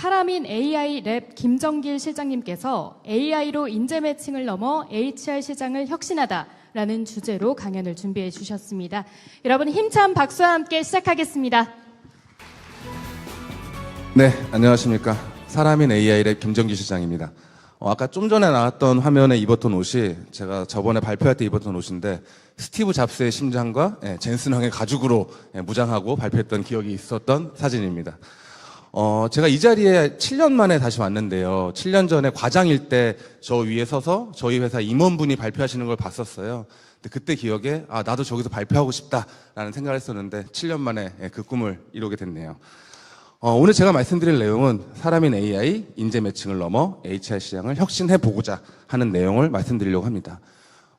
사람인 AI 랩 김정길 실장님께서 AI로 인재 매칭을 넘어 HR 시장을 혁신하다라는 주제로 강연을 준비해 주셨습니다. 여러분 힘찬 박수와 함께 시작하겠습니다. 네, 안녕하십니까. 사람인 AI의 김정기 시장입니다. 어, 아까 좀 전에 나왔던 화면에 입었던 옷이 제가 저번에 발표할 때 입었던 옷인데 스티브 잡스의 심장과 예, 젠슨 황의 가죽으로 예, 무장하고 발표했던 기억이 있었던 사진입니다. 어, 제가 이 자리에 7년 만에 다시 왔는데요. 7년 전에 과장일 때 저 위에 서서 저희 회사 임원분이 발표하시는 걸 봤었어요. 근데 그때 기억에 아, 나도 저기서 발표하고 싶다라는 생각을 했었는데 7년 만에 예, 그 꿈을 이루게 됐네요. 어, 오늘 제가 말씀드릴 내용은 사람인 AI, 인재 매칭을 넘어 HR 시장을 혁신해 보고자 하는 내용을 말씀드리려고 합니다.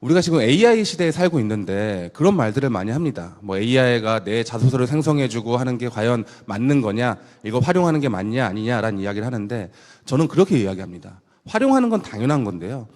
우리가 지금 AI 시대에 살고 있는데 그런 말들을 많이 합니다. 뭐 AI가 내 자소서를 생성해주고 하는 게 과연 맞는 거냐, 이거 활용하는 게 맞냐, 아니냐라는 이야기를 하는데 저는 그렇게 이야기합니다. 활용하는 건 당연한 건데요.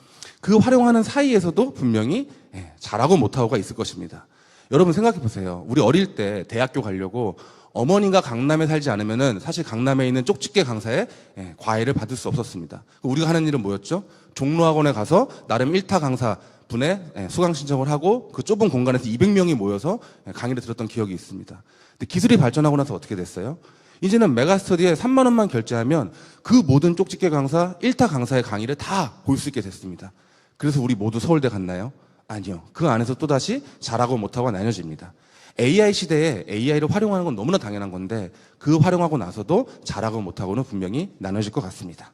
그 활용하는 사이에서도 분명히 예, 잘하고 못하고가 있을 것입니다. 여러분 생각해 보세요. 우리 어릴 때 대학교 가려고 어머니가 강남에 살지 않으면은 사실 강남에 있는 쪽집게 강사에 예, 과외를 받을 수 없었습니다. 우리가 하는 일은 뭐였죠? 종로학원에 가서 나름 1타 강사 분의 예, 수강 신청을 하고 그 좁은 공간에서 200명이 모여서 예, 강의를 들었던 기억이 있습니다. 근데 기술이 발전하고 나서 어떻게 됐어요? 이제는 메가스터디에 3만 원만 결제하면 그 모든 쪽집게 강사 1타 강사의 강의를 다 볼 수 있게 됐습니다. 그래서 우리 모두 서울대 갔나요? 아니요. 그 안에서 또다시 잘하고 못하고 나뉘어집니다. AI 시대에 AI를 활용하는 건 너무나 당연한 건데 그 활용하고 나서도 잘하고 못하고는 분명히 나눠질 것 같습니다.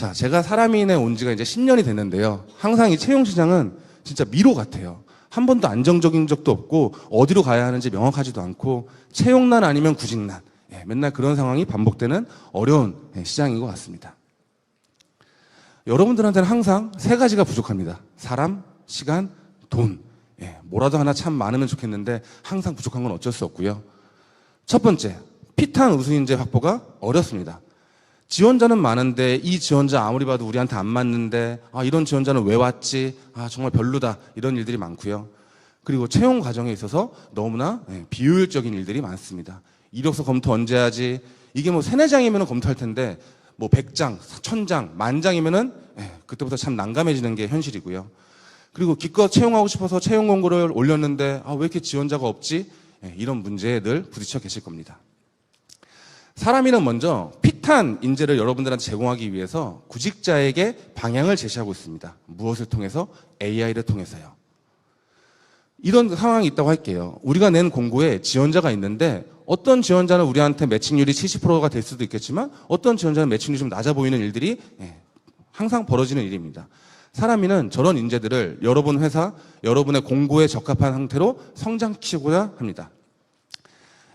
자, 제가 사람인에 온 지가 이제 10년이 됐는데요. 항상 이 채용 시장은 진짜 미로 같아요. 한 번도 안정적인 적도 없고 어디로 가야 하는지 명확하지도 않고 채용난 아니면 구직난. 예, 맨날 그런 상황이 반복되는 어려운 예, 시장인 것 같습니다. 여러분들한테는 항상 세 가지가 부족합니다. 사람, 시간, 돈. 예, 뭐라도 하나 참 많으면 좋겠는데 항상 부족한 건 어쩔 수 없고요. 첫 번째, 피탄 우수인재 확보가 어렵습니다. 지원자는 많은데 이 지원자 아무리 봐도 우리한테 안 맞는데 아 이런 지원자는 왜 왔지? 아 정말 별로다. 이런 일들이 많고요. 그리고 채용 과정에 있어서 너무나 예, 비효율적인 일들이 많습니다. 이력서 검토 언제 하지? 이게 뭐 세네 장이면 검토할 텐데 뭐 100장, 1000장, 만장이면은 예, 그때부터 참 난감해지는 게 현실이고요. 그리고 기껏 채용하고 싶어서 채용 공고를 올렸는데 아, 왜 이렇게 지원자가 없지? 예, 이런 문제에 늘 부딪혀 계실 겁니다. 사람이는 먼저 핏한 인재를 여러분들한테 제공하기 위해서 구직자에게 방향을 제시하고 있습니다. 무엇을 통해서? AI를 통해서요. 이런 상황이 있다고 할게요. 우리가 낸 공고에 지원자가 있는데 어떤 지원자는 우리한테 매칭률이 70%가 될 수도 있겠지만 어떤 지원자는 매칭률이 좀 낮아 보이는 일들이 예, 항상 벌어지는 일입니다. 사람이는 저런 인재들을 여러분 회사, 여러분의 공고에 적합한 상태로 성장시키고자 합니다.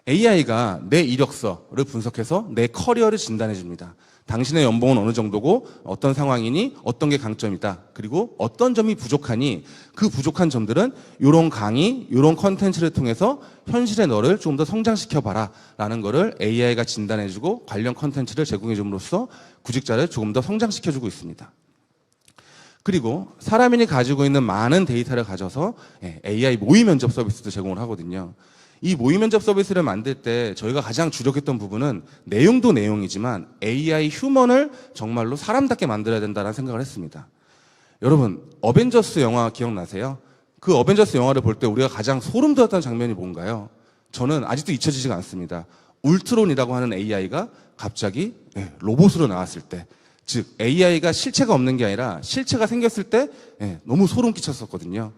AI가 내 이력서를 분석해서 내 커리어를 진단해 줍니다. 당신의 연봉은 어느 정도고 어떤 상황이니 어떤 게 강점이다. 그리고 어떤 점이 부족하니 그 부족한 점들은 이런 강의, 이런 컨텐츠를 통해서 현실의 너를 조금 더 성장시켜 봐라 라는 거를 AI가 진단해 주고 관련 컨텐츠를 제공해 줌으로써 구직자를 조금 더 성장시켜 주고 있습니다. 그리고 사람인이 가지고 있는 많은 데이터를 가져서 예, AI 모의 면접 서비스도 제공을 하거든요. 이 모의 면접 서비스를 만들 때 저희가 가장 주력했던 부분은 내용도 내용이지만 AI 휴먼을 정말로 사람답게 만들어야 된다는 생각을 했습니다. 여러분, 어벤져스 영화 기억나세요? 그 어벤져스 영화를 볼 때 우리가 가장 소름 돋았던 장면이 뭔가요? 저는 아직도 잊혀지지가 않습니다. 울트론이라고 하는 AI가 갑자기 예, 로봇으로 나왔을 때, 즉 AI가 실체가 없는 게 아니라 실체가 생겼을 때 예, 너무 소름 끼쳤었거든요.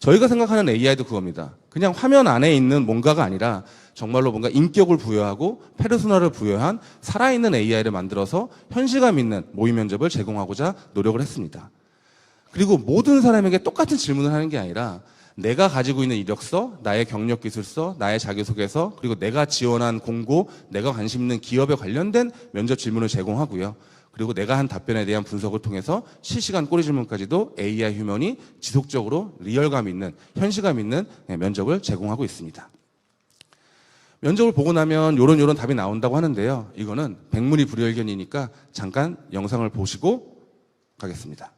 저희가 생각하는 AI도 그겁니다. 그냥 화면 안에 있는 뭔가가 아니라 정말로 뭔가 인격을 부여하고 페르소나를 부여한 살아있는 AI를 만들어서 현실감 있는 모의 면접을 제공하고자 노력을 했습니다. 그리고 모든 사람에게 똑같은 질문을 하는 게 아니라 내가 가지고 있는 이력서, 나의 경력 기술서, 나의 자기소개서, 그리고 내가 지원한 공고, 내가 관심 있는 기업에 관련된 면접 질문을 제공하고요. 그리고 내가 한 답변에 대한 분석을 통해서 실시간 꼬리 질문까지도 AI 휴먼이 지속적으로 리얼감 있는, 현실감 있는 예, 면접을 제공하고 있습니다. 면접을 보고 나면 요런 요런 답이 나온다고 하는데요. 이거는 백문이 불여일견이니까 잠깐 영상을 보시고 가겠습니다.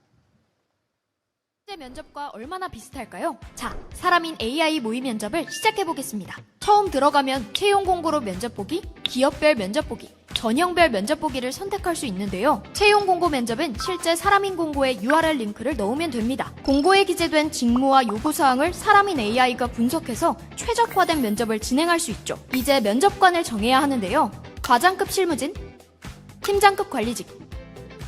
실제 면접과 얼마나 비슷할까요? 자, 사람인 AI 모의 면접을 시작해 보겠습니다. 처음 들어가면 채용 공고로 면접 보기, 기업별 면접 보기, 전형별 면접 보기를 선택할 수 있는데요. 채용 공고 면접은 실제 사람인 공고에 URL 링크를 넣으면 됩니다. 공고에 기재된 직무와 요구 사항을 사람인 AI가 분석해서 최적화된 면접을 진행할 수 있죠. 이제 면접관을 정해야 하는데요. 과장급 실무진, 팀장급 관리직,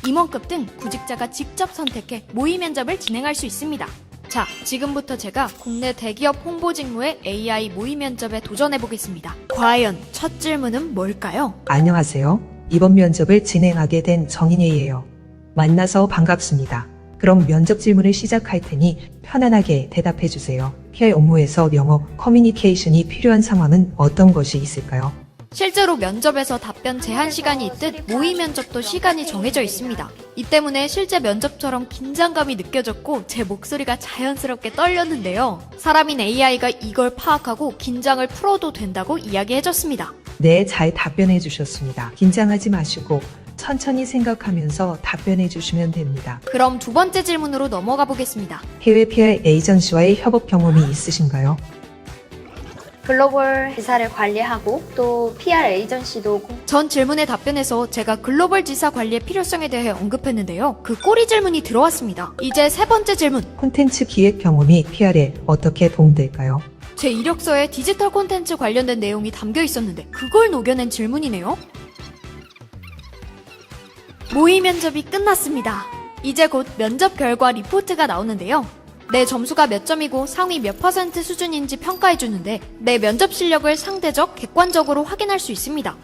임원급 등 구직자가 직접 선택해 모의 면접을 진행할 수 있습니다. 자, 지금부터 제가 국내 대기업 홍보 직무의 AI 모의 면접에 도전해 보겠습니다. 과연 첫 질문은 뭘까요? 안녕하세요. 이번 면접을 진행하게 된 정인혜예요. 만나서 반갑습니다. 그럼 면접 질문을 시작할 테니 편안하게 대답해 주세요. PR 업무에서 영어 커뮤니케이션이 필요한 상황은 어떤 것이 있을까요? 실제로 면접에서 답변 제한 시간이 있듯 모의 면접도 시간이 정해져 있습니다. 이 때문에 실제 면접처럼 긴장감이 느껴졌고 제 목소리가 자연스럽게 떨렸는데요. 사람인 AI가 이걸 파악하고 긴장을 풀어도 된다고 이야기해줬습니다. 네, 잘 답변해 주셨습니다. 긴장하지 마시고 천천히 생각하면서 답변해 주시면 됩니다. 그럼 두 번째 질문으로 넘어가 보겠습니다. 해외 PR 에이전시와의 협업 경험이 있으신가요? 글로벌 지사를 관리하고 또 PR 에이전시도 공- 전 질문에 답변해서 제가 글로벌 지사 관리의 필요성에 대해 언급했는데요. 그 꼬리 질문이 들어왔습니다. 이제 세 번째 질문. 콘텐츠 기획 경험이 PR에 어떻게 도움될까요? 제 이력서에 디지털 콘텐츠 관련된 내용이 담겨 있었는데 그걸 녹여낸 질문이네요. 모의 면접이 끝났습니다. 이제 곧 면접 결과 리포트가 나오는데요. 내 점수가 몇 점이고 상위 몇 퍼센트 수준인지 평가해 주는데 내 면접 실력을 상대적 객관적으로 확인할 수 있습니다.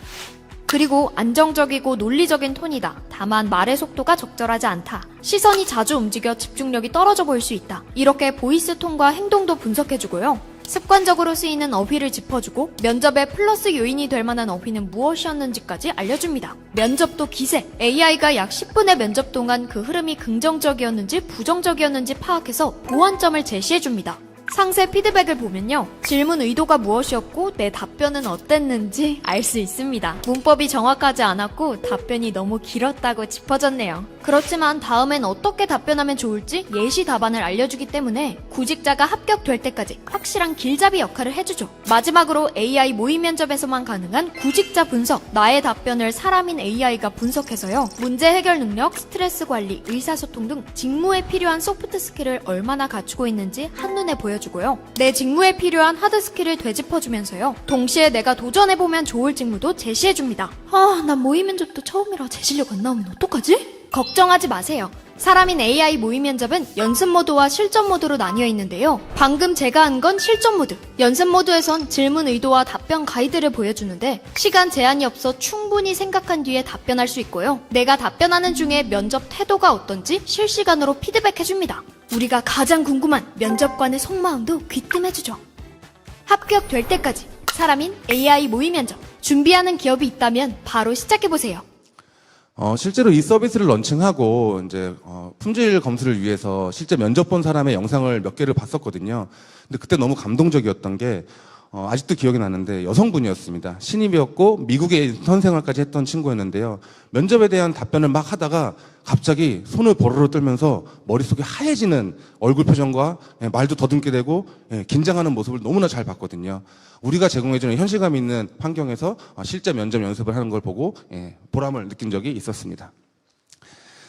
그리고 안정적이고 논리적인 톤이다. 다만 말의 속도가 적절하지 않다. 시선이 자주 움직여 집중력이 떨어져 보일 수 있다. 이렇게 보이스 톤과 행동도 분석해주고요. 습관적으로 쓰이는 어휘를 짚어주고 면접에 플러스 요인이 될 만한 어휘는 무엇이었는지까지 알려줍니다. 면접도 기세. AI가 약 10분의 면접 동안 그 흐름이 긍정적이었는지 부정적이었는지 파악해서 보완점을 제시해줍니다. 상세 피드백을 보면요. 질문 의도가 무엇이었고 내 답변은 어땠는지 알 수 있습니다. 문법이 정확하지 않았고 답변이 너무 길었다고 짚어졌네요. 그렇지만 다음엔 어떻게 답변하면 좋을지 예시 답안을 알려주기 때문에 구직자가 합격될 때까지 확실한 길잡이 역할을 해주죠. 마지막으로 AI 모의 면접에서만 가능한 구직자 분석. 나의 답변을 사람인 AI가 분석해서요. 문제 해결 능력, 스트레스 관리, 의사소통 등 직무에 필요한 소프트 스킬을 얼마나 갖추고 있는지 한눈에 보여주고요. 내 직무에 필요한 하드 스킬을 되짚어주면서요. 동시에 내가 도전해보면 좋을 직무도 제시해줍니다. 아, 난 모의 면접도 처음이라 제 실력 안 나오면 어떡하지? 걱정하지 마세요. 사람인 AI 모의 면접은 연습 모드와 실전 모드로 나뉘어 있는데요. 방금 제가 한 건 실전 모드. 연습 모드에선 질문 의도와 답변 가이드를 보여주는데 시간 제한이 없어 충분히 생각한 뒤에 답변할 수 있고요. 내가 답변하는 중에 면접 태도가 어떤지 실시간으로 피드백해줍니다. 우리가 가장 궁금한 면접관의 속마음도 귀뜸해주죠. 합격될 때까지 사람인 AI 모의 면접. 준비하는 기업이 있다면 바로 시작해보세요. 어, 실제로 이 서비스를 런칭하고 이제 어, 품질 검수를 위해서 실제 면접 본 사람의 영상을 몇 개를 봤었거든요. 근데 그때 너무 감동적이었던 게 어, 아직도 기억이 나는데 여성분이었습니다. 신입이었고 미국에 인턴 생활까지 했던 친구였는데요. 면접에 대한 답변을 막 하다가 갑자기 손을 버르르 떨면서 머릿속에 하얘지는 얼굴 표정과 예, 말도 더듬게 되고 예, 긴장하는 모습을 너무나 잘 봤거든요. 우리가 제공해주는 현실감 있는 환경에서 어, 실제 면접 연습을 하는 걸 보고 예, 보람을 느낀 적이 있었습니다.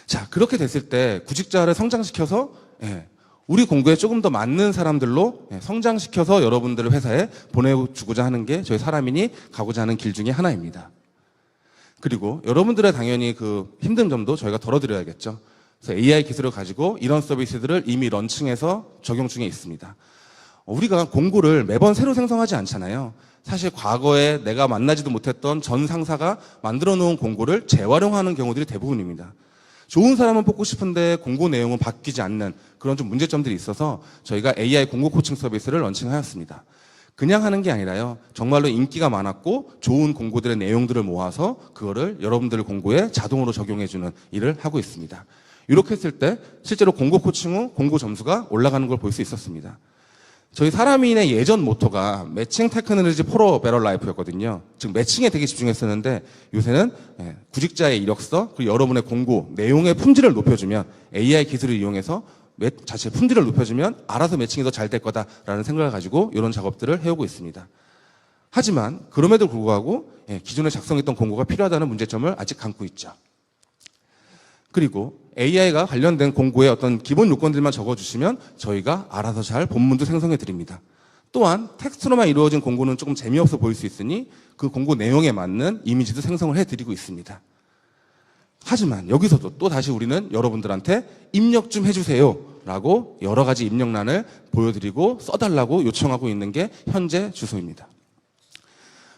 자, 그렇게 됐을 때 구직자를 성장시켜서 예, 우리 공부에 조금 더 맞는 사람들로 예, 성장시켜서 여러분들을 회사에 보내주고자 하는 게 저희 사람인이 가고자 하는 길 중에 하나입니다. 그리고 여러분들의 당연히 그 힘든 점도 저희가 덜어드려야겠죠. 그래서 AI 기술을 가지고 이런 서비스들을 이미 런칭해서 적용 중에 있습니다. 우리가 공고를 매번 새로 생성하지 않잖아요. 사실 과거에 내가 만나지도 못했던 전 상사가 만들어 놓은 공고를 재활용하는 경우들이 대부분입니다. 좋은 사람은 뽑고 싶은데 공고 내용은 바뀌지 않는 그런 좀 문제점들이 있어서 저희가 AI 공고 코칭 서비스를 런칭하였습니다. 그냥 하는 게 아니라요. 정말로 인기가 많았고 좋은 공고들의 내용들을 모아서 그거를 여러분들 공고에 자동으로 적용해주는 일을 하고 있습니다. 이렇게 했을 때 실제로 공고 코칭 후 공고 점수가 올라가는 걸 볼 수 있었습니다. 저희 사람인의 예전 모토가 매칭 테크놀로지 포로 베럴 라이프였거든요. 즉 매칭에 되게 집중했었는데 요새는 예, 구직자의 이력서 그리고 여러분의 공고 내용의 품질을 높여주면 AI 기술을 이용해서 매- 자체 품질을 높여주면 알아서 매칭이 더 잘 될 거다라는 생각을 가지고 이런 작업들을 해오고 있습니다. 하지만 그럼에도 불구하고 예, 기존에 작성했던 공고가 필요하다는 문제점을 아직 감고 있죠. 그리고 AI가 관련된 공고에 어떤 기본 요건들만 적어주시면 저희가 알아서 잘 본문도 생성해 드립니다. 또한 텍스트로만 이루어진 공고는 조금 재미없어 보일 수 있으니 그 공고 내용에 맞는 이미지도 생성을 해 드리고 있습니다. 하지만 여기서도 또 다시 우리는 여러분들한테 입력 좀 해주세요. 라고 여러 가지 입력란을 보여드리고 써달라고 요청하고 있는 게 현재 주소입니다.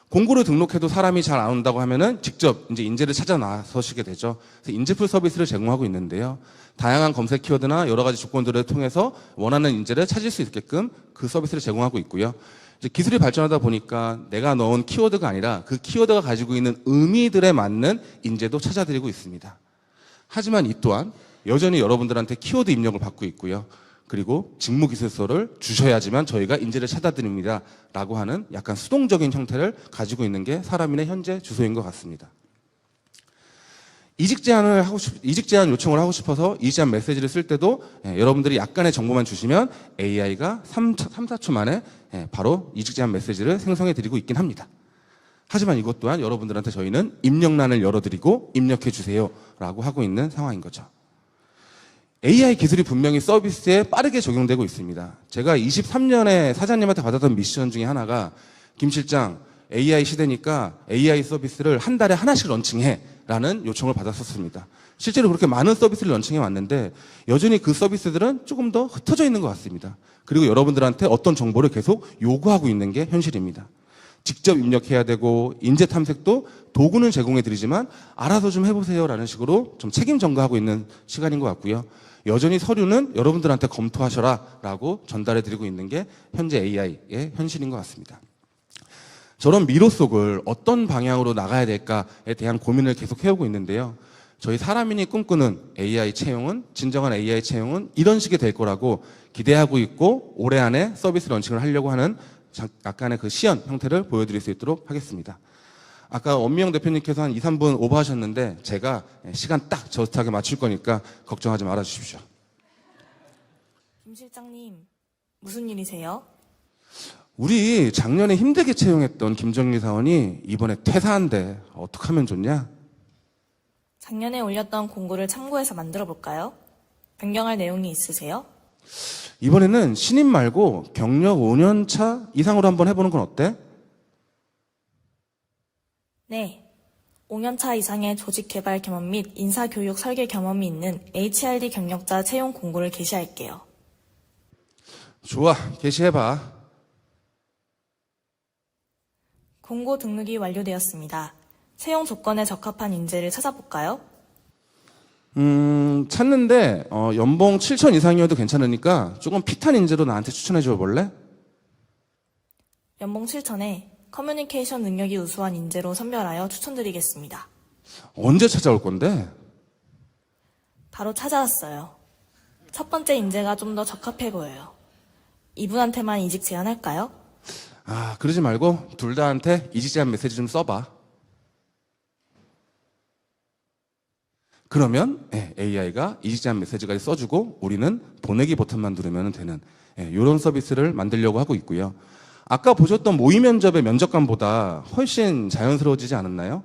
공고를 등록해도 사람이 잘 안 온다고 하면은 직접 이제 인재를 찾아 나서시게 되죠. 그래서 인재풀 서비스를 제공하고 있는데요. 다양한 검색 키워드나 여러 가지 조건들을 통해서 원하는 인재를 찾을 수 있게끔 그 서비스를 제공하고 있고요. 이제 기술이 발전하다 보니까 내가 넣은 키워드가 아니라 그 키워드가 가지고 있는 의미들에 맞는 인재도 찾아드리고 있습니다. 하지만 이 또한 여전히 여러분들한테 키워드 입력을 받고 있고요. 그리고 직무 기술서를 주셔야지만 저희가 인재를 찾아드립니다. 라고 하는 약간 수동적인 형태를 가지고 있는 게 사람인의 현재 주소인 것 같습니다. 이직 제안을 하고 싶, 이직 제안 요청을 하고 싶어서 이직 제안 메시지를 쓸 때도 예, 여러분들이 약간의 정보만 주시면 AI가 3, 3, 4초 만에 예, 바로 이직 제안 메시지를 생성해 드리고 있긴 합니다. 하지만 이것 또한 여러분들한테 저희는 입력란을 열어드리고 입력해 주세요. 라고 하고 있는 상황인 거죠. AI 기술이 분명히 서비스에 빠르게 적용되고 있습니다. 제가 23년에 사장님한테 받았던 미션 중에 하나가 김 실장 AI 시대니까 AI 서비스를 한 달에 하나씩 런칭해 라는 요청을 받았었습니다. 실제로 그렇게 많은 서비스를 런칭해 왔는데 여전히 그 서비스들은 조금 더 흩어져 있는 것 같습니다. 그리고 여러분들한테 어떤 정보를 계속 요구하고 있는 게 현실입니다. 직접 입력해야 되고 인재 탐색도 도구는 제공해 드리지만 알아서 좀 해보세요라는 식으로 좀 책임 전가하고 있는 시간인 것 같고요. 여전히 서류는 여러분들한테 검토하셔라 라고 전달해 드리고 있는 게 현재 AI의 현실인 것 같습니다. 저런 미로 속을 어떤 방향으로 나가야 될까에 대한 고민을 계속 해오고 있는데요. 저희 사람인이 꿈꾸는 AI 채용은 진정한 AI 채용은 이런 식이 될 거라고 기대하고 있고 올해 안에 서비스 런칭을 하려고 하는 자- 약간의 그 시연 형태를 보여드릴 수 있도록 하겠습니다. 아까 원미영 대표님께서 한 2, 3분 오버하셨는데 제가 시간 딱 저스트하게 맞출 거니까 걱정하지 말아 주십시오. 김 실장님, 무슨 일이세요? 우리 작년에 힘들게 채용했던 김정리 사원이 이번에 퇴사한대. 어떻게 하면 좋냐? 작년에 올렸던 공고를 참고해서 만들어 볼까요? 변경할 내용이 있으세요? 이번에는 신입 말고 경력 5년 차 이상으로 한번 해보는 건 어때? 네. 5년차 이상의 조직 개발 경험 및 인사 교육 설계 경험이 있는 HRD 경력자 채용 공고를 게시할게요. 좋아, 게시해봐. 공고 등록이 완료되었습니다. 채용 조건에 적합한 인재를 찾아볼까요? 음, 찾는데, 어, 연봉 7천 이상이어도 괜찮으니까 조금 핏한 인재로 나한테 추천해 줘 볼래? 연봉 7천에 커뮤니케이션 능력이 우수한 인재로 선별하여 추천드리겠습니다. 언제 찾아올 건데? 바로 찾아왔어요. 첫 번째 인재가 좀 더 적합해 보여요. 이분한테만 이직 제안할까요? 아, 그러지 말고 둘 다한테 이직 제한 메시지 좀 써봐. 그러면 AI가 이직 제한 메시지까지 써주고 우리는 보내기 버튼만 누르면 되는 이런 서비스를 만들려고 하고 있고요. 아까 보셨던 모의 면접의 면접관보다 훨씬 자연스러워지지 않았나요?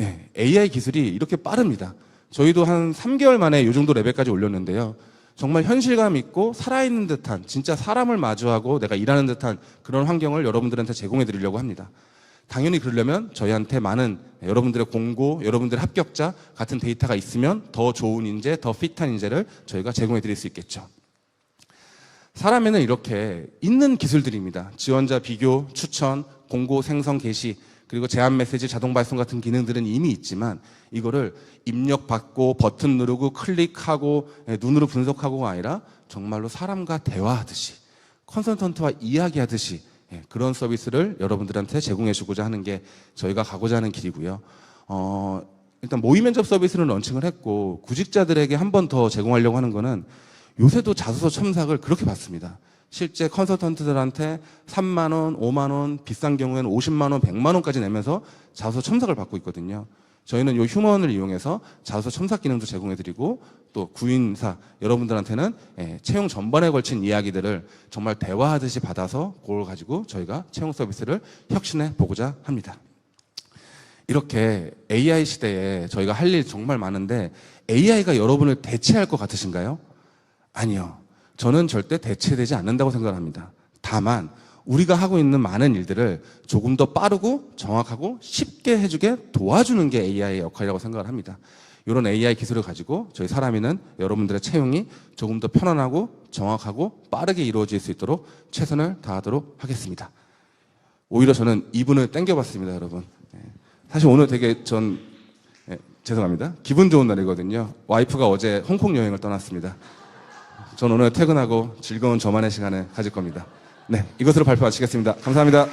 예, AI 기술이 이렇게 빠릅니다. 저희도 한 3개월 만에 이 정도 레벨까지 올렸는데요. 정말 현실감 있고 살아있는 듯한 진짜 사람을 마주하고 내가 일하는 듯한 그런 환경을 여러분들한테 제공해 드리려고 합니다. 당연히 그러려면 저희한테 많은 여러분들의 공고, 여러분들의 합격자 같은 데이터가 있으면 더 좋은 인재, 더 핏한 인재를 저희가 제공해 드릴 수 있겠죠. 사람에는 이렇게 있는 기술들입니다. 지원자 비교, 추천, 공고 생성 게시, 그리고 제안 메시지 자동 발송 같은 기능들은 이미 있지만 이거를 입력받고 버튼 누르고 클릭하고 예, 눈으로 분석하고가 아니라 정말로 사람과 대화하듯이 컨설턴트와 이야기하듯이 예, 그런 서비스를 여러분들한테 제공해 주고자 하는 게 저희가 가고자 하는 길이고요. 어, 일단 모의 면접 서비스는 런칭을 했고 구직자들에게 한 번 더 제공하려고 하는 거는 요새도 자소서 첨삭을 그렇게 받습니다. 실제 컨설턴트들한테 3만 원, 5만 원, 비싼 경우에는 50만 원, 100만 원까지 내면서 자소서 첨삭을 받고 있거든요. 저희는 이 휴먼을 이용해서 자소서 첨삭 기능도 제공해드리고 또 구인사 여러분들한테는 예, 채용 전반에 걸친 이야기들을 정말 대화하듯이 받아서 그걸 가지고 저희가 채용 서비스를 혁신해 보고자 합니다. 이렇게 AI 시대에 저희가 할 일 정말 많은데 AI가 여러분을 대체할 것 같으신가요? 아니요. 저는 절대 대체되지 않는다고 생각합니다. 다만 우리가 하고 있는 많은 일들을 조금 더 빠르고 정확하고 쉽게 해주게 도와주는 게 AI의 역할이라고 생각을 합니다. 이런 AI 기술을 가지고 저희 사람이는 여러분들의 채용이 조금 더 편안하고 정확하고 빠르게 이루어질 수 있도록 최선을 다하도록 하겠습니다. 오히려 저는 이분을 땡겨봤습니다, 여러분. 예. 사실 오늘 되게 전 예, 죄송합니다. 기분 좋은 날이거든요. 와이프가 어제 홍콩 여행을 떠났습니다. 전 오늘 퇴근하고 즐거운 저만의 시간을 가질 겁니다. 네, 이것으로 발표 마치겠습니다. 감사합니다.